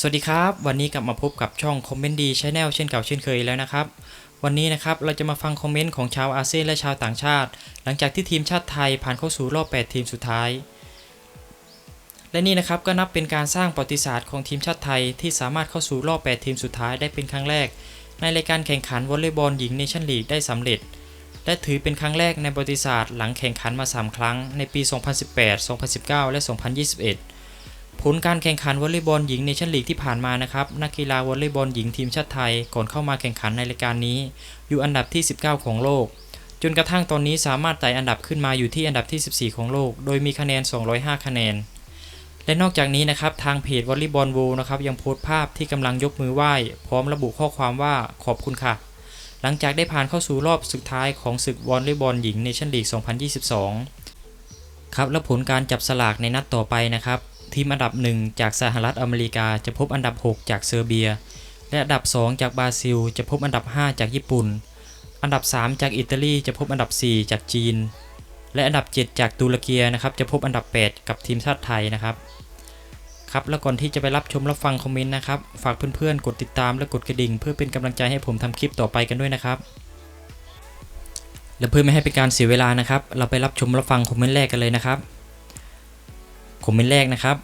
สวัสดีครับ วันนี้กลับมาพบกับช่องคอมเมนต์ดีชแนลเช่นเก่าเช่นเคยแล้วนะครับ วันนี้นะครับเราจะมาฟังคอมเมนต์ของชาวอาเซียนและชาวต่างชาติ หลังจากที่ทีมชาติไทยผ่านเข้าสู่รอบ 8 ทีมสุดท้าย และนี่นะครับก็นับเป็นการสร้างประวัติศาสตร์ของทีมชาติไทยที่สามารถเข้าสู่รอบ 8 ทีมสุดท้ายได้เป็นครั้งแรก ในรายการแข่งขันวอลเลย์บอลหญิงเนชั่นลีกได้สำเร็จ และถือเป็นครั้งแรกในประวัติศาสตร์หลังแข่งขันมา 3 ครั้งในปี 2018 2019 และ 2021 ผลการแข่งขันวอลเลย์บอลหญิงเนชั่นลีกที่ผ่านมานะครับ นักกีฬาวอลเลย์บอลหญิงทีมชาติไทยก่อนเข้ามาแข่งขันในรายการนี้ อยู่อันดับที่ 19 ของโลก จนกระทั่งตอนนี้สามารถไต่อันดับขึ้นมาอยู่ที่อันดับที่ 14 ของโลก โดยมีคะแนน 205 คะแนน และนอกจากนี้นะครับทางเพจวอลเลย์บอลวูนะครับยังโพสต์ภาพที่กำลังยกมือไหว้ พร้อมระบุข้อความว่าขอบคุณค่ะ หลังจากได้ผ่านเข้าสู่รอบสุดท้ายของศึกวอลเลย์บอลหญิงเนชั่นลีก 2022 ครับและผลการจับสลากในนัดต่อไปนะครับ ทีมอันดับ 1 จากสหรัฐอเมริกาจะพบอันดับ 6 จากเซอร์เบีย และอันดับ 2 จากบราซิล จะพบอันดับ 5 จากญี่ปุ่น อันดับ 3 จากอิตาลีจะพบอันดับ 4 จากจีน และอันดับ 7 จากตุรกีนะครับจะพบอันดับ 8 กับทีมชาติไทยนะครับครับแล้วก่อนที่จะไปรับชมรับฟังคอมเมนต์นะครับฝากเพื่อนๆกดติดตามและกดกระดิ่ง เพื่อเป็นกำลังใจให้ผมทำคลิปต่อไปกันด้วยนะครับและเพื่อไม่ให้เป็นการเสียเวลานะครับ เราไปรับชมรับฟังคอมเมนต์แรกกันเลยนะครับ คอมเมนต์แรกนะครับ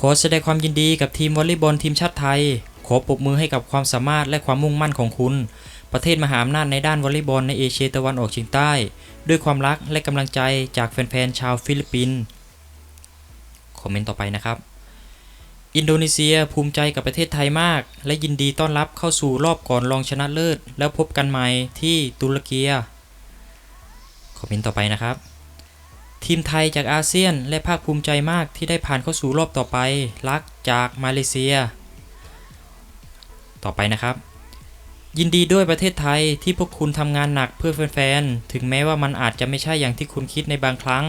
ขอแสดงความยินดีกับทีมวอลเลย์บอลทีมชาติไทย ขอปรบมือให้กับความสามารถและความมุ่งมั่นของคุณ ประเทศมหาอำนาจในด้านวอลเลย์บอลในเอเชียตะวันออกเฉียงใต้ ด้วยความรักและกำลังใจจากแฟนๆชาวฟิลิปปินส์คอมเมนต์ต่อไปนะครับอินโดนีเซียภูมิใจกับประเทศไทยมาก และยินดีต้อนรับเข้าสู่รอบก่อนรองชนะเลิศ แล้วพบกันใหม่ที่ตุรกีคอมเมนต์ต่อไปนะครับ ทีมไทยจากอาเซียนและภาคภูมิใจมากที่ได้ผ่านเข้าสู่รอบต่อไปรักจากมาเลเซีย ต่อไปนะครับ ยินดีด้วยประเทศไทยที่พวกคุณทำงานหนักเพื่อแฟนๆ ถึงแม้ว่ามันอาจจะไม่ใช่อย่างที่คุณคิดในบางครั้ง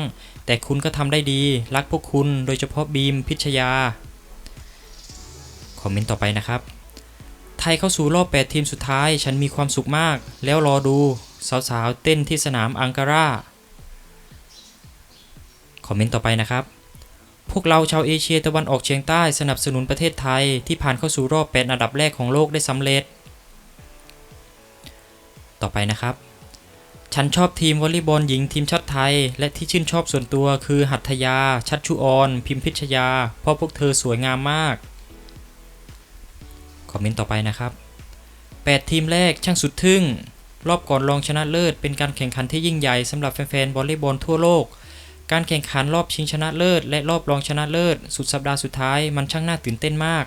แต่คุณก็ทำได้ดี รักพวกคุณโดยเฉพาะบีมพิชยา คอมเมนต์ต่อไปนะครับ ไทยเข้าสู่รอบ 8 ทีมสุดท้าย ฉันมีความสุขมาก แล้วรอดู สาวๆ เต้นที่สนามอังการา คอมเมนต์ต่อไปนะครับ พวกเราชาวเอเชียตะวันออกเฉียงใต้สนับสนุนประเทศไทยที่ผ่านเข้าสู่รอบ 8 อันดับแรกของโลกได้สำเร็จ ต่อไปนะครับ ฉันชอบทีมวอลเลย์บอลหญิงทีมชาติไทย และที่ชื่นชอบส่วนตัวคือหัตถยา ชัดชุออน พิมพิชยา เพราะพวกเธอสวยงามมาก คอมเมนต์ต่อไปนะครับ 8 ทีมแรกช่างสุดทึ่งรอบก่อนรองชนะเลิศเป็นการแข่งขันที่ยิ่งใหญ่สำหรับแฟนๆวอลเลย์บอลทั่วโลก การแข่งขันรอบชิงชนะเลิศ และรอบรองชนะเลิศ สุดสัปดาห์สุดท้ายมันช่างน่าตื่นเต้นมาก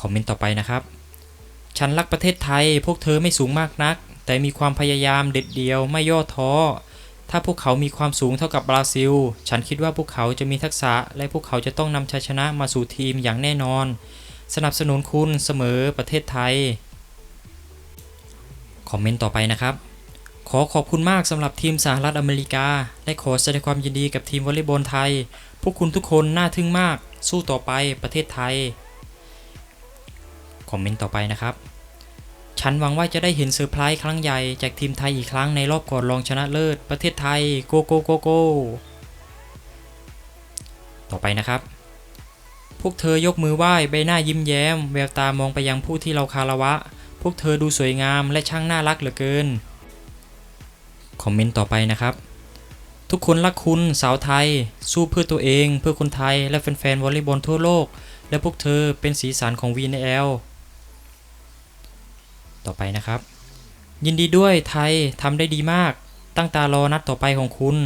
คอมเมนต์ต่อไปนะครับ ฉันรักประเทศไทย พวกเธอไม่สูงมากนัก แต่มีความพยายามเด็ดเดียวไม่ย่อท้อ ถ้าพวกเขามีความสูงเท่ากับบราซิล ฉันคิดว่าพวกเขาจะมีทักษะ และพวกเขาจะต้องนำชัยชนะมาสู่ทีมอย่างแน่นอน สนับสนุนคุณเสมอประเทศไทย คอมเมนต์ต่อไปนะครับ ขอขอบคุณมากสำหรับทีมสหรัฐอเมริกา และขอแสดงความยินดีกับทีมวอลเลย์บอลไทย พวกคุณทุกคนน่าทึ่งมาก สู้ต่อไปประเทศไทย คอมเมนต์ต่อไปนะครับ ฉันหวังว่าจะได้เห็นเซอร์ไพรส์ครั้งใหญ่จากทีมไทยอีกครั้งในรอบก่อนรองชนะเลิศประเทศไทยโกโกโกโกต่อไปนะครับ พวกเธอยกมือไหว้ใบหน้ายิ้มแย้ม แววตามองไปยังผู้ที่เราคารวะ พวกเธอดูสวยงามและช่างน่ารักเหลือเกิน คอมเมนต์ต่อไปนะครับ ทุกคนรักคุณสาวไทย สู้เพื่อตัวเอง เพื่อคนไทย และแฟนๆวอลเลย์บอลทั่วโลก และพวกเธอเป็นสีสันของ VNL ต่อไปนะครับ ยินดีด้วยไทยทำได้ดีมาก ตั้งตารอนัดต่อไปของคุณ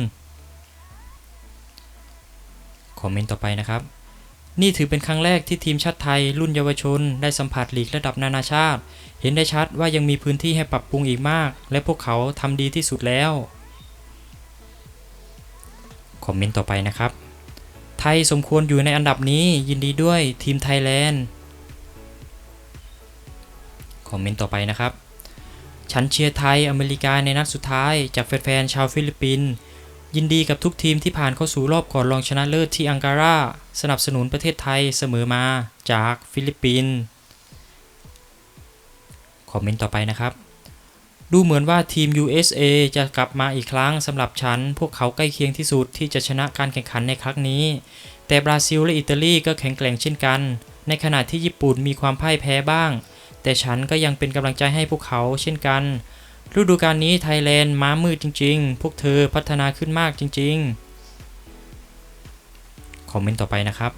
คอมเมนต์ต่อไปนะครับ นี่ถือเป็นครั้งแรกที่ทีมชาติไทยรุ่นเยาวชน ได้สัมผัสลีกระดับนานาชาติ เห็นได้ชัดว่ายังมีพื้นที่ให้ปรับปรุงอีกมาก และพวกเขาทำดีที่สุดแล้วคอมเมนต์ต่อไปนะครับ ไทยสมควรอยู่ในอันดับนี้ยินดีด้วยทีมไทยแลนด์คอมเมนต์ต่อไปนะครับ ฉันเชียร์ไทยอเมริกาในนัดสุดท้ายจากแฟนๆชาวฟิลิปปินส์ ยินดีกับทุกทีมที่ผ่านเข้าสู่รอบก่อนรองชนะเลิศที่อังการา สนับสนุนประเทศไทยเสมอมาจากฟิลิปปินส์ คอมเมนต์ต่อไปนะครับ ดูเหมือนว่าทีม USA จะกลับมาอีกครั้งสำหรับฉัน พวกเขาใกล้เคียงที่สุดที่จะชนะการแข่งขันในครั้งนี้ แต่บราซิลและอิตาลีก็แข็งแกร่งเช่นกัน ในขณะที่ญี่ปุ่นมีความพ่ายแพ้บ้าง แต่ฉันก็ยังเป็นกำลังใจให้พวกเขาเช่นกัน ฤดูกาลนี้ไทยแลนด์ม้ามืดจริง ๆ พวกเธอพัฒนาขึ้นมากจริง ๆ คอมเมนต์ต่อไปนะครับ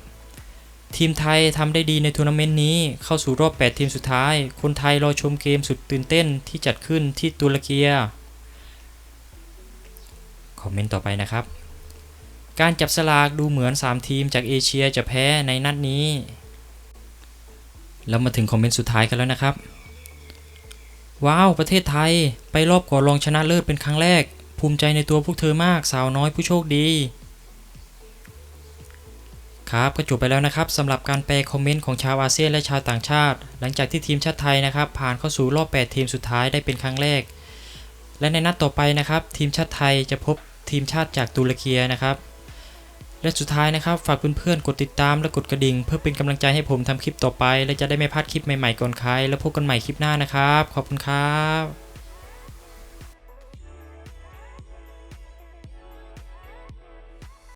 ทีมไทยทำได้ดีในทัวร์นาเมนต์นี้ เข้าสู่รอบ 8 ทีมสุดท้าย คนไทยรอชมเกมสุดตื่นเต้นที่จัดขึ้นที่ตุรกีคอมเมนต์ต่อไปนะครับ การจับสลากดูเหมือน 3 ทีมจากเอเชียจะแพ้ในนัดนี้ แล้วมาถึงคอมเมนต์สุดท้ายกันแล้วนะครับ ว้าว ประเทศไทย ไปรอบก่อนรองชนะเลิศเป็นครั้งแรก ภูมิใจในตัวพวกเธอมากสาวน้อยผู้โชคดี ครับก็จบไปแล้วนะครับสำหรับการแปลคอมเมนต์ของชาวอาเซียนและชาวต่างชาติ หลังจากที่ทีมชาติไทยนะครับ ผ่านเข้าสู่รอบ 8 ทีมสุดท้ายได้เป็นครั้งแรก และในนัดต่อไปนะครับ ทีมชาติไทยจะพบทีมชาติจากตุรกีนะครับ และสุดท้ายนะครับ ฝากเพื่อนๆ กดติดตามและกดกระดิ่ง เพื่อเป็นกำลังใจให้ผมทำคลิปต่อไป และจะได้ไม่พลาดคลิปใหม่ๆก่อนใคร แล้วพบกันใหม่คลิปหน้านะครับ ขอบคุณครับ